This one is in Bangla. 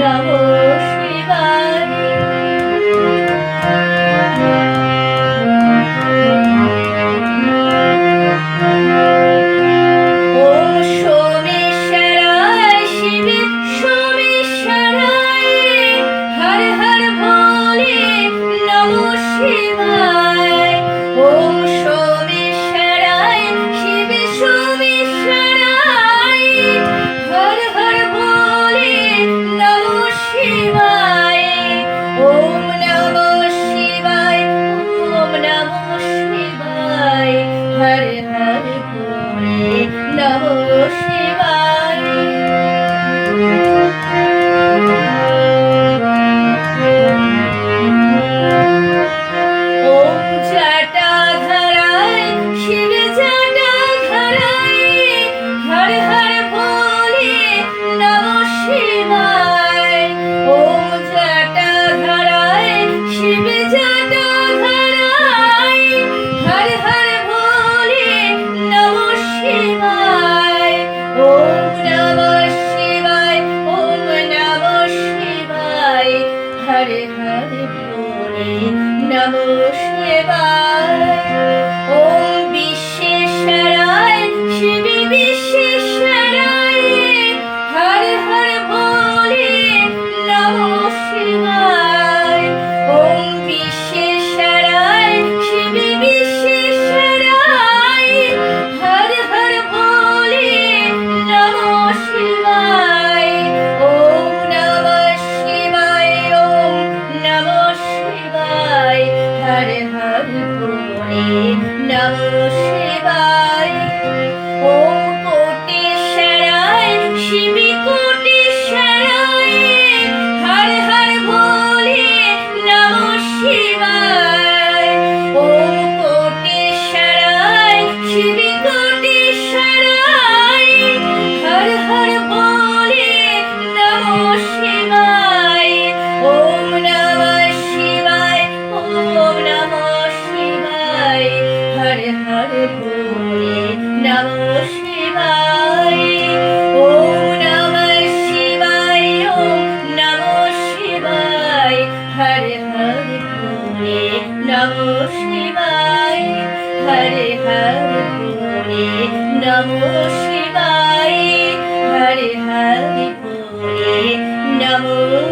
double. নম শিবা হরে হরে নমো শিবায়। হরে হরে নমো